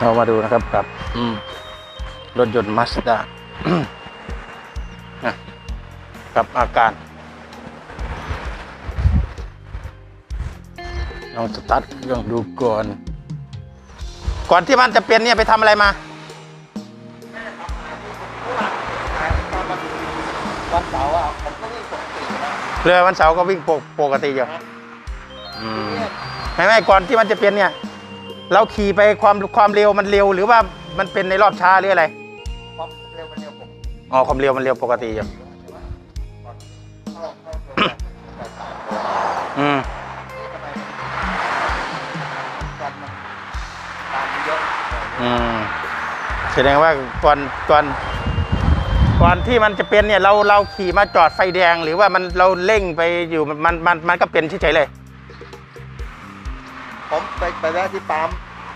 เรามาดูนะครับกับอืมรถยนต์มาสด้ากับอาการลองสตาร์ทเครื่องดูก่อน ก่อนที่มันจะเป็นเนี่ยไปทำอะไรมาวันเสาร์อะผมก็วิ่งปกตินะเรือวันเสาร์ก็วิ่งปกปกติอยู่อืมไม่ไม่ก่อนที่มันจะเป็นเนี่ย เราขี่ไปความความเร็วมันเร็ว หรือว่ามันเป็นในรอบช้าหรืออะไรความเร็วมันเร็วผมอ๋อความเร็วมันเร็วปกติอยู่เข้าเข้าตัวแต่สามตัวอืมนี่ทำไมวันมันตามเยอะอืมแสดงว่าก่อนก่อนก่อนที่มันจะเป็นเนี่ยเราเราขี่มาจอดไฟแดง หรือว่ามันเราเร่งไปอยู่มันมันมันมันก็เป็นเฉยๆเลยผม ไปไปแวะที่ปั๊ม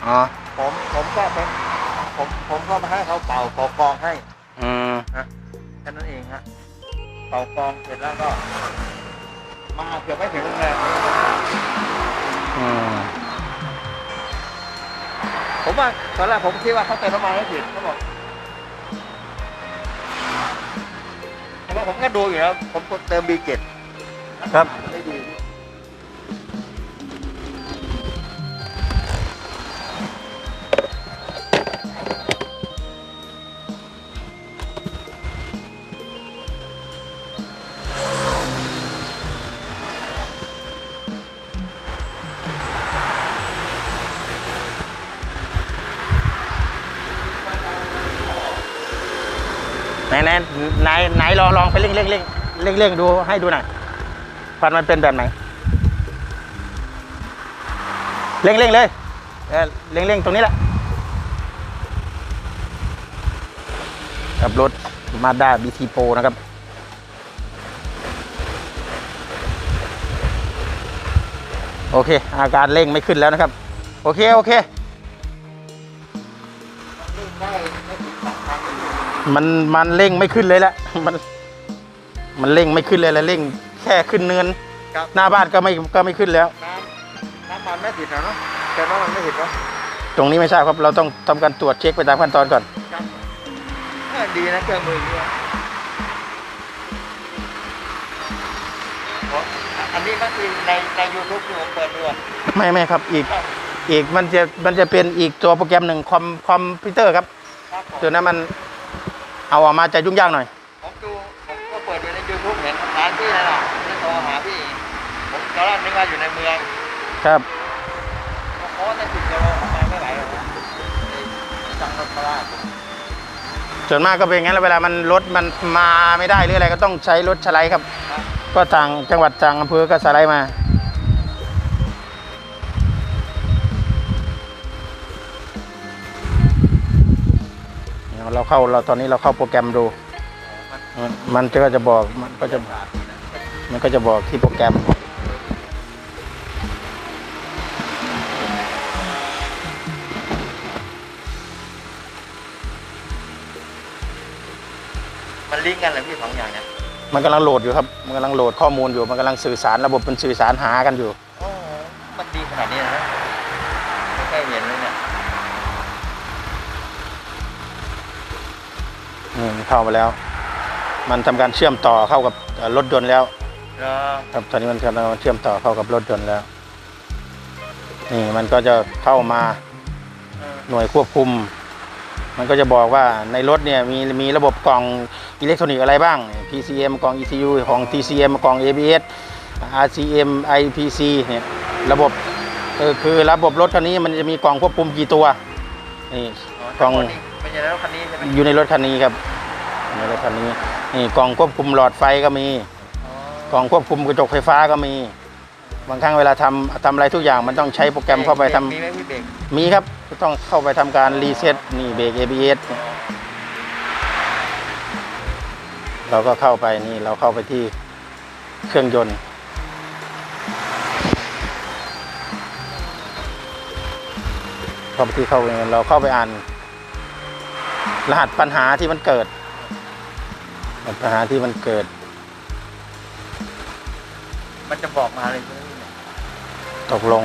อ๋อผมผมก็ไปผมผมก็มาให้เขาเป่าเป่ากองให้อืมแค่นั้นเองฮะเป่ากองเสร็จแล้วก็ มาเกือบไม่ถึงโรงแรมนี้อืมผมว่าตอนแรกผมคิดว่าเขาเติมน้ำมันไม่ผิดเขาบอกผมว่าผมก็ดูอยู่แล้วผมกดเติม B7 ครับไม่ดี ไหนไหนลองลองไปเร่งเร่งเร่งเร่งเร่งดูให้ดูหน่อยฟันมันเป็นแบบไหนเร่งเร่งเลยเออเร่งเร่งตรงนี้แหละกับรถมาด้าบีทีโปนะครับโอเค อาการเร่งไม่ขึ้นแล้วนะครับ โอเค โอเค มันมันเร่งไม่ขึ้นเลยแหละมันมันเร่งไม่ขึ้นเลยแล้วเร่งแค่ขึ้นเนินครับหน้าบ้านก็ไม่ก็ไม่ขึ้นแล้ว น้ำน้ำมันไม่ผิดนะเนาะแต่น้ำมันไม่ผิดเนาะตรงนี้ไม่ทราบครับเราต้องทำการตรวจเช็คไปตามขั้นตอนก่อน ครับเออดีนะเครื่องมืออย่างเงี้ยผมอันนี้ก็คือในในยูทูบที่ผมเปิดดูอะไม่ไม่ครับอีกอีกมันจะมันจะเป็นอีกตัวโปรแกรมหนึ่งคอมคอมพิวเตอร์ครับ ครับผมตัวนั้นมัน เอาออกมาจะยุ่งยากหน่อย ผมดูผมก็เปิดดูในยูทูบเห็นร้านพี่นั่นแหละไม่โทรหาพี่ ผมตอนแรกนึกว่าอยู่ในเมืองครับเพราะว่าในสิบกิโลผมไปไม่ไหวหรอกนะจังรถพลาดส่วนมากก็เป็นอย่างนั้นแหละเวลามันรถมันมาไม่ได้หรืออะไรก็ต้องใช้รถสไลด์ครับครับก็ต่างจังหวัดต่างอำเภอก็สไลด์มา เราเข้าเราตอนนี้เราเข้าโปรแกรมดูมันมันก็จะบอกมันก็จะมันก็จะบอกที่โปรแกรมมันลิงก์กันเลยพี่สองอย่างเนี่ยมันกำลังโหลดอยู่ครับ มันกำลังโหลดข้อมูลอยู่ มันกำลังสื่อสารระบบมันสื่อสารหากันอยู่โอ้โหมันดีขนาดนี้นะ เข้ามาแล้ว มันทำการเชื่อมต่อเข้ากับเอ่อรถยนต์แล้วแล้วครับตอนนี้มันกำลังเชื่อมต่อเข้ากับรถยนต์แล้ว นี่มันก็จะเข้ามาเออหน่วยควบคุม มันก็จะบอกว่าในรถเนี่ยมีมีระบบกล่องอิเล็กทรอนิกส์อะไรบ้าง PCM กล่อง ECU ของ TCM กล่อง ABS RCM IPC เนี่ยระบบเออคือระบบรถคันนี้มันจะมีกล่องควบคุมกี่ตัวนี่อ๋อกล่องทั้หมดนี่ไม่ใช่แล้วคันนี้ใช่ไหมอยู่ในรถคันนี้ครับอยู่ใน รถคันนี้นี่กล่องควบคุมหลอดไฟก็มีอ๋อกล่องควบคุมกระจกไฟฟ้าก็มี บางครั้งเวลาทำทำอะไรทุกอย่างมันต้องใช้โปรแกรมเข้าไปทำ มีไหมพี่เบรกมีครับก็ต้องเข้าไปทำการรีเซ็ตนี่เบรก ABS อ๋อเราก็เข้าไปนี่เราเข้าไปที่เครื่องยนต์ เข้าไปที่เข้าไปเราเข้าไปอ่าน รหัสปัญหาที่มันเกิดรหัส ปัญหาที่มันเกิด มันจะบอกมาเลยไหมตกลง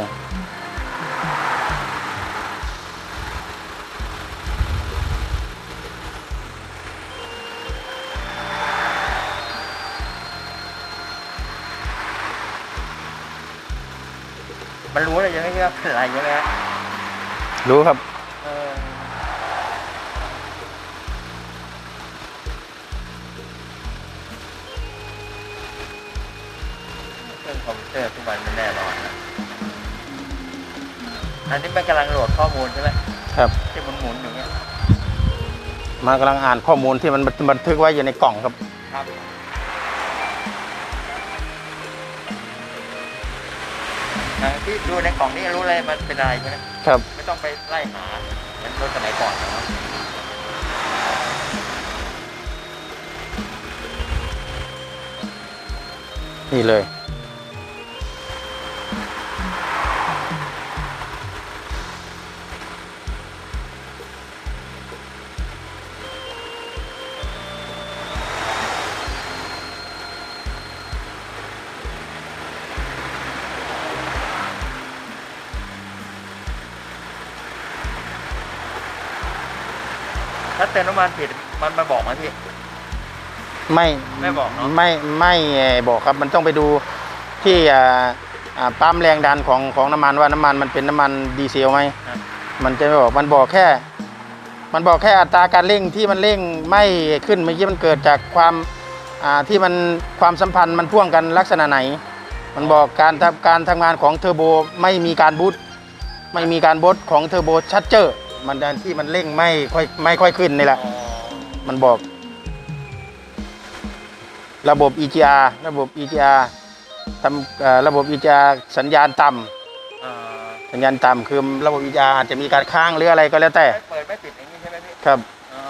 มันรู้เลยใช่ไหมพี่ว่าเป็อะไรใช่ไหมฮะรู้ครับ รื่องคอมพิวเตอร์ทุกวันมันแน่นอนนะอันนี้มันกำลังโหลดข้อมูลใช่ไหมครับที่หมุนๆอยู่เนี่ยมันกำลังอ่านข้อมูลที่มันบันทึกไว้อยู่ในกล่องครับ ครับอ่าที่ดูในกล่องนี้รู้เลยมันเป็นอะไรใช่ไหมครับไม่ต้องไปไล่หาเหมือนรถสมัยก่อนนะเนาะนี่เลย ติมน้ำมันผิดมันมาบอกไหมพี่ ไม่ไม่บอกเนอะ ไม่ไม่เอ่อบอกครับมันต้องไปดูที่อ่าอ่าปั๊มแรงดันของของน้ำมันว่าน้ำมันมันเป็นน้ำมันดีเซลไหมครับมันจะไม่บอกมันบอกแค่ มันบอกแค่อัตราการเร่งที่มันเร่งไม่ขึ้นเมื่อกี้มันเกิดจากความอ่าที่มันความสัมพันธ์มันพ่วงกันลักษณะไหน มันบอกการทำการทำงานของเทอร์โบไม่มีการบูตไม่มีการบูตของเทอร์โบชัดเจอร์ มันดันที่มันเร่งไม่ค่อยไม่ค่อยขึ้นนี่แหละอ๋อมันบอก ระบบ EGR ระบบ EGR ทำเอ่อระบบ EGR สัญญาณต่ำอ่าสัญญาณต่ำคือระบบ EGR อาจจะมีการค้างหรืออะไรก็แล้วแต่ไม่เปิดไม่ปิดอย่างนี้ใช่ไหมพี่ครับอ๋อ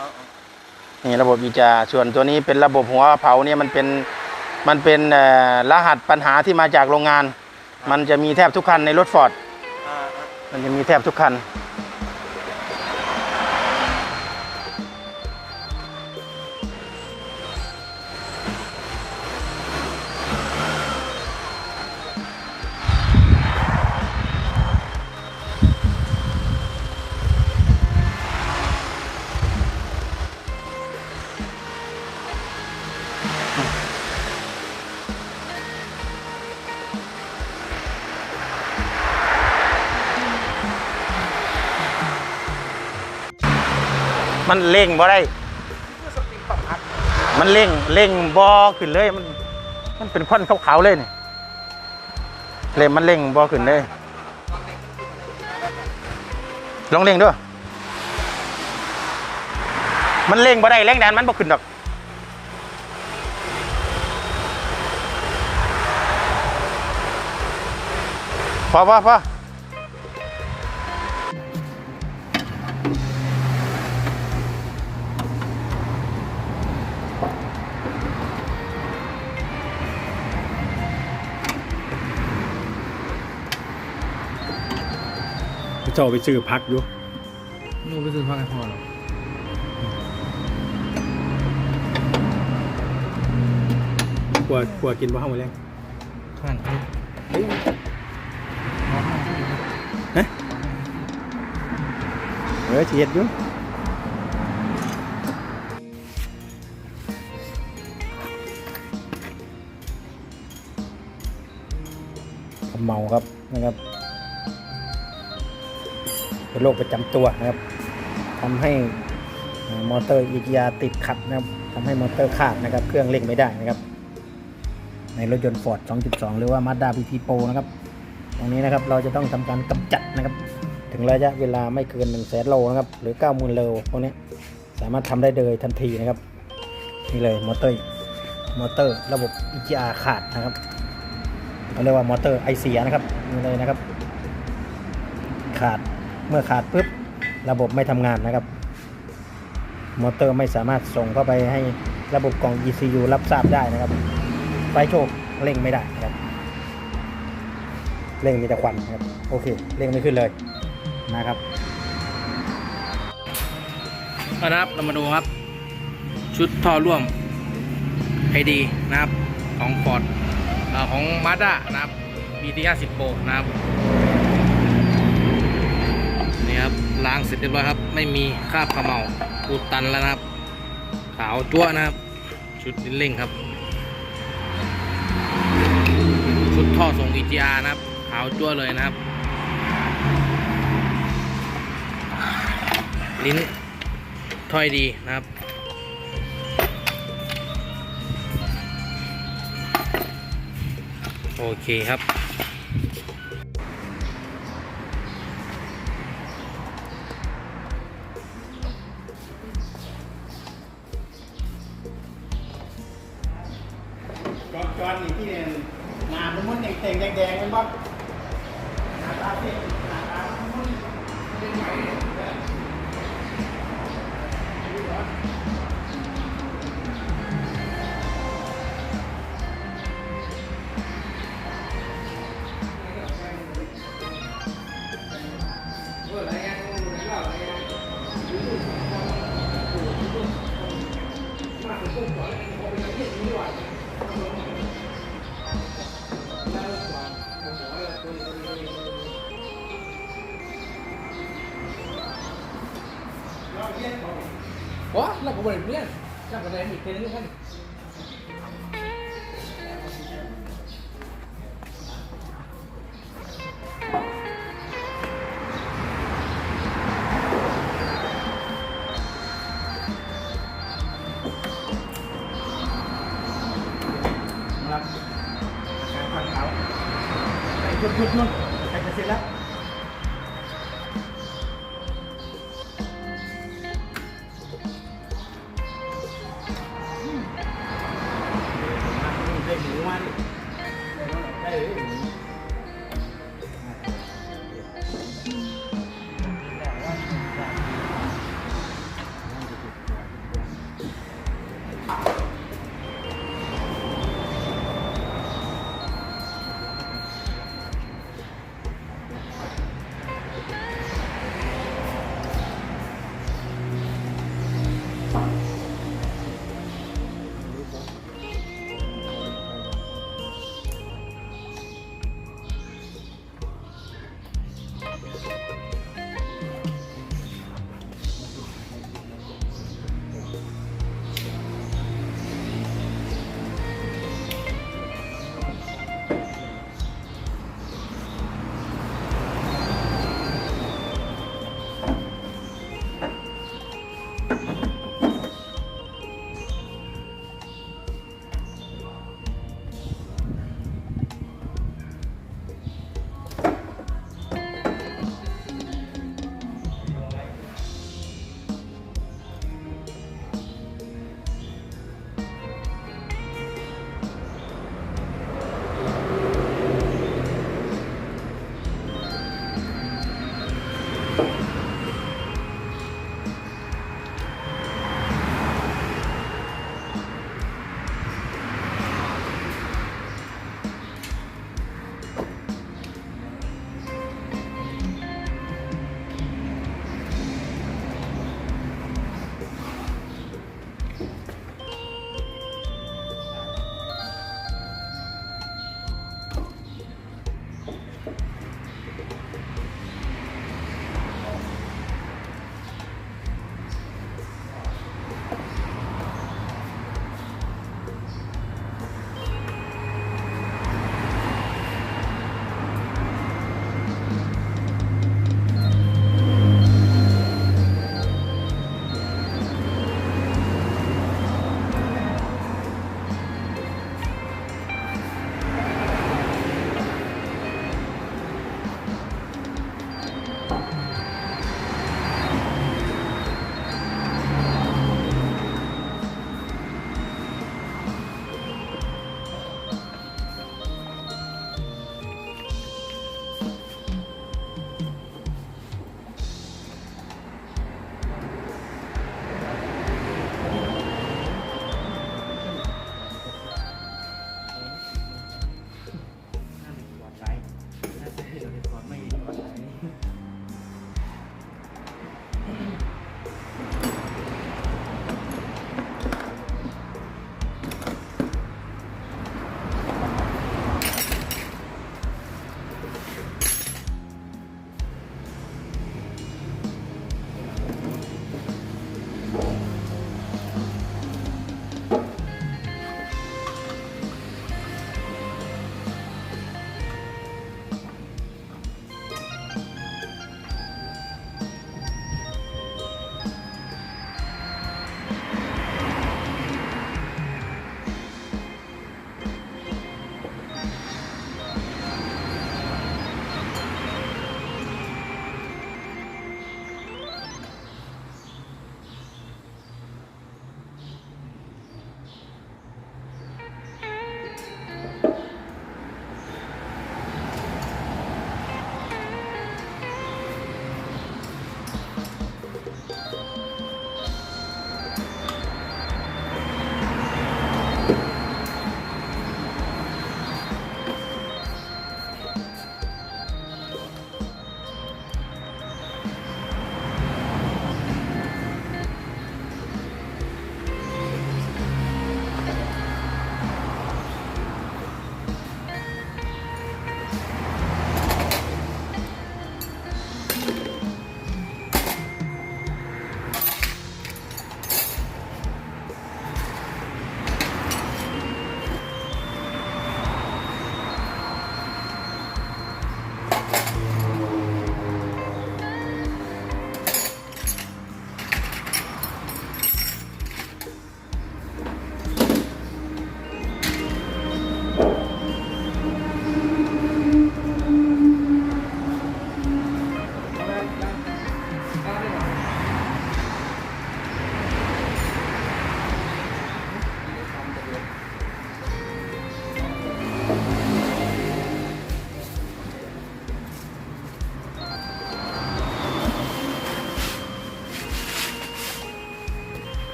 นี่ระบบ EGR ส่วนตัวนี้เป็นระบบหัวเผาเนี่ยมันเป็นมันเป็นเอ่อรหัสปัญหาที่มาจากโรงงาน มันจะมีแทบทุกคันในรถฟอร์ดอ่ามันจะมีแทบทุกคัน มันเร่งบ่ได้ มันเร่งเร่งบอขึ้นเลย มัน มันเป็นควันขาวๆเลยนี่เร่มันเร่งบอขึ้นเลยลองเร่งด้วยมันเร่งบ่ได้แรงดันมันบ่ขึ้นดอกพอพอพอ เจ้าไปซื้อพักอยู่ลูกไปซื้อผ้ากันพอหรอกกลัวกลัวกินบ่เข้ามาแรงข้างเขาเออเฉียดอยู่เมาครับนะครับ เป็นโรคประจำตัวนะครับทำให้มอเตอร์อีกยาติดขัดนะครับทำให้มอเตอร์ขาดนะครับ เครื่องเร่งไม่ได้นะครับ ในรถยนต์ Ford 2.2 หรือว่า Mazda PT Pro นะครับ ตรงนี้นะครับเราจะต้องทำการกำจัดนะครับ ถึงระยะเวลาไม่เกิน1 0 0 0 0 0โลนะครับหรือ 90,000โลพวกนี้สามารถทำได้เลยทันทีนะครับนี่เลยมอเตอร์มอเตอร์ระบบ EGR ขาดนะครับเขาเรียกว่ามอเตอร์ไอเสียนะครับนี่เลยนะครับ ขาด เมื่อขาดปุ๊บระบบไม่ทำงานนะครับ มอเตอร์ไม่สามารถส่งเข้าไปให้ระบบกล่อง ECU รับทราบได้นะครับ ไฟโชคเร่งไม่ได้นะครับ เร่งมีแต่ควันครับ โอเค เร่งไม่ขึ้นเลยนะครับนะครับเรามาดูครับ ชุดท่อร่วมไอดีนะครับ ของฟอร์ดของมาด้านะครับ BT 50 Pro นะครับ ล้างเสร็จเรียบร้อยครับ ไม่มีคราบขมเหลาปูตันแล้วนะครับ ขาวจั่วนะครับ ชุดลิ้เล่งครับ ชุดท่อส่ง EGR นะครับ ขาวจั่วเลยนะครับ ลิ้นถ้อยดีนะครับโอเคครับ จอนจอนนี่ที่เนี่ยหนามันมุนแดงแดงแดงๆมันบ่หนาตาเต่งหนาตามันมุนไง เราก็บริเวณเราก็ได้มีเทนนิสกันครับการฟันเขาไปหยุดหยุด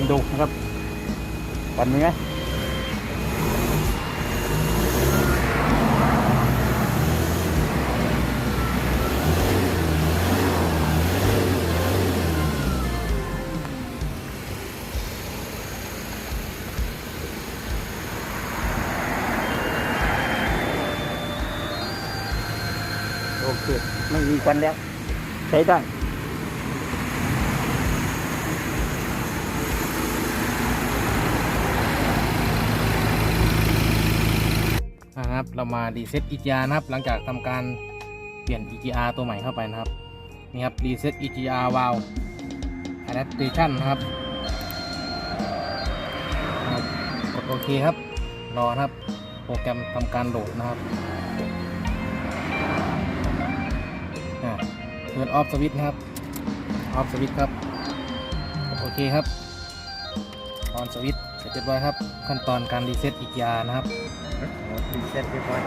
เร่งดูนะครับปันมีไหมโอเคไม่มีควันแล้ว ใช้ได้ นะครับ เรามารีเซ็ต EGR นะครับ หลังจากทำการเปลี่ยน EGR ตัวใหม่เข้าไปนะครับ นี่ครับรีเซ็ต EGR valve adaptation นะครับ กดโอเคครับ รอครับ โปรแกรมทำการโหลดนะครับเปิดออฟสวิตนะครับ ออฟสวิตครับ โอเคครับ ออนสวิต เสร็จเรียบร้อยครับ ขั้นตอนการรีเซ็ต EGR นะครับรีเซ็ตเรียบร้อย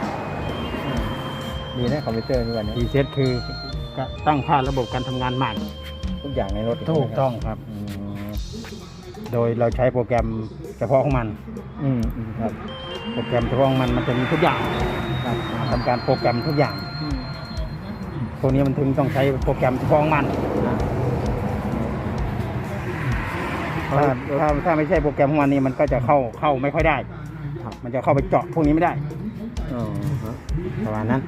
ดีนะคอมพิวเตอร์นี่วันนี้รีเซ็ตคือก็ตั้งค่าระบบการทำงานใหม่ ทุกอย่างในรถถูกต้องครับ โดยเราใช้โปรแกรมเฉพาะของมัน อืมอืมครับ โปรแกรมเฉพาะของมันมันจะมีทุกอย่างครับทำการโปรแกรมทุกอย่างพวกนี้มันถึงต้องใช้โปรแกรมเฉพาะของมัน ถ้าถ้าถ้าไม่ใช่โปรแกรมของมันนี่มันก็จะเข้าเข้าไม่ค่อยได้ มันจะเข้าไปเจาะพวกนี้ไม่ได้อ๋อฮะประมาณนั้น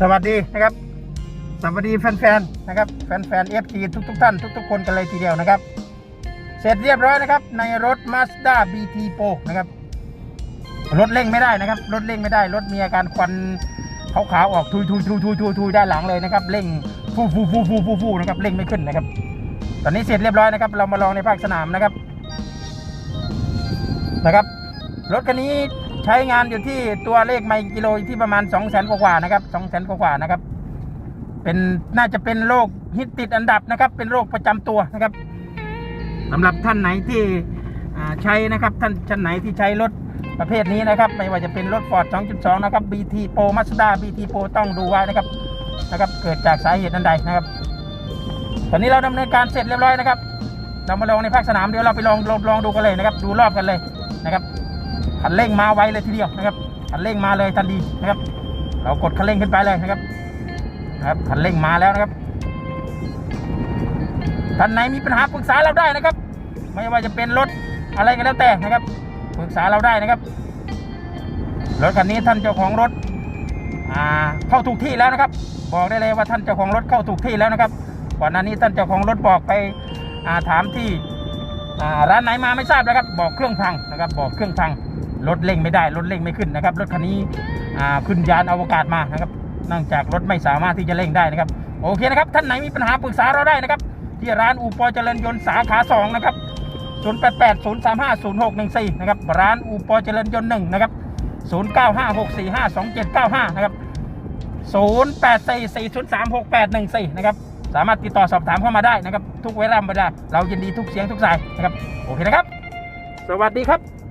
สวัสดีนะครับ สวัสดีแฟนๆนะครับแฟนๆ FG ทุกๆท่านทุกๆคนกันเลยทีเดียวนะครับ เสร็จเรียบร้อยนะครับ ในรถ Mazda BT Pro นะครับ รถเร่งไม่ได้นะครับ รถเร่งไม่ได้ รถมีอาการควันขาวๆออกทุยทุยทุยทุยทุยทุยด้านหลังเลยนะครับ เร่งฟูฟูฟูฟูฟูฟูนะครับ เร่งไม่ขึ้นนะครับ ตอนนี้เสร็จเรียบร้อยนะครับ เรามาลองในภาคสนามนะครับ นะครับ รถคันนี้ใช้งานอยู่ที่ตัวเลขไมล์กิโลที่ประมาณ2 0 0 0 0 0กว่านะครับ2 0 0 0 0 0กว่านะครับ เป็นน่าจะเป็นโรคฮิตติดอันดับนะครับ เป็นโรคประจำตัวนะครับสำหรับท่านไหนที่ใช้นะครับ ท่านท่านไหนที่ใช้รถ ประเภทนี้นะครับ ไม่ว่าจะเป็นรถ Ford 2.2 นะครับ BT Pro Mazda BT Pro ต้องดูไว้นะครับนะครับ เกิดจากสาเหตุอันใดนะครับ ตอนนี้เราดำเนินการเสร็จเรียบร้อยนะครับ เรามาลองในภาคสนามเดี๋ยวเราไปลองลองลองดูกันเลยนะครับ ดูรอบกันเลยนะครับคันเร่งมาไวเลยทีเดียวนะครับคันเร่งมาเลยทันทีนะครับ เรากดคันเร่งขึ้นไปเลยนะครับนะครับคันเร่งมาแล้วนะครับท่านไหนมีปัญหาปรึกษาเราได้นะครับ ไม่ว่าจะเป็นรถอะไรก็แล้วแต่นะครับ ปรึกษาเราได้นะครับรถคันนี้ท่านเจ้าของรถอ่าเข้าถูกที่แล้วนะครับ บอกได้เลยว่าท่านเจ้าของรถเข้าถูกที่แล้วนะครับก่อนหน้านี้ท่านเจ้าของรถบอกไปอ่าถามที่อ่าร้านไหนมาไม่ทราบนะครับ บอกเครื่องพังนะครับ บอกเครื่องพังรถเร่งไม่ได้รถเร่งไม่ขึ้นนะครับรถคันนี้อ่าขึ้นยานอวกาศมานะครับเนื่องจากรถไม่สามารถที่จะเร่งได้นะครับ โอเคนะครับท่านไหนมีปัญหาปรึกษาเราได้นะครับ ที่ร้านอูปอเจริญยนต์สาขาสองนะครับ 088 035 0614 นะครับ ร้านอูปอเจริญยนต์หนึ่งนะครับ 0956452795 นะครับ 0844036814 นะครับ สามารถติดต่อสอบถามเข้ามาได้นะครับ ทุกเวลาเวลาเรายินดีทุกเสียงทุกสายนะครับ โอเคนะครับ สวัสดีครับ